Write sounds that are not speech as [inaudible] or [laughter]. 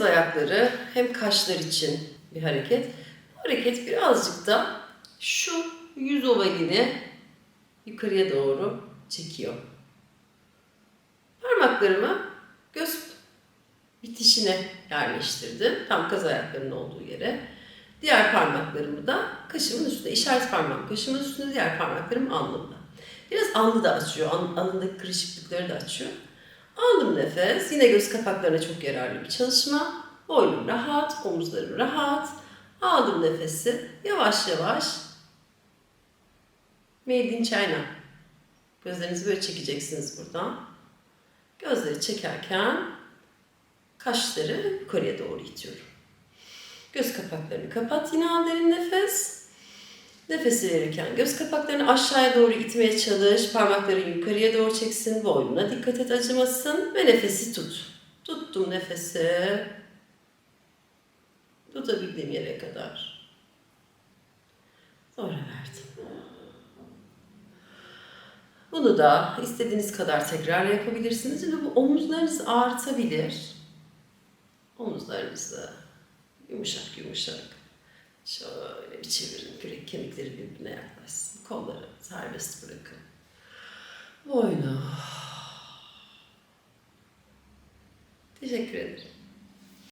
ayakları hem kaşlar için bir hareket. Bu hareket birazcık da şu yüz ovalini yukarıya doğru çekiyor. Parmaklarımı göz bitişine yerleştirdim. Tam kaz ayaklarının olduğu yere. Diğer parmaklarımı da kaşımın üstünde, işaret parmağım kaşımın üstünde, diğer parmaklarım alnımda. Biraz alnı da açıyor, aln- alnındaki kırışıklıkları da açıyor. Aldım nefes, yine göz kapaklarına çok yararlı bir çalışma. Boynum rahat, omuzlarım rahat. Aldım nefesi, yavaş yavaş. Made in China. Gözlerinizi böyle çekeceksiniz buradan. Gözleri çekerken kaşları yukarıya doğru itiyorum. Göz kapaklarını kapat. Yine al derin nefes. Nefesi verirken göz kapaklarını aşağıya doğru itmeye çalış. Parmakların yukarıya doğru çeksin. Boynuna dikkat et acımasın. Ve nefesi tut. Tuttum nefesi. Tutabildiğim yere kadar. Sonra verdim. Bunu da istediğiniz kadar tekrar yapabilirsiniz. Şimdi bu omuzlarınız artabilir. Omuzlarınızı yumuşak yumuşak şöyle bir çevirin. Kürek kemikleri birbirine yaklaşsın. Kolları serbest bırakın. Boynu. [sighs] Teşekkür ederim.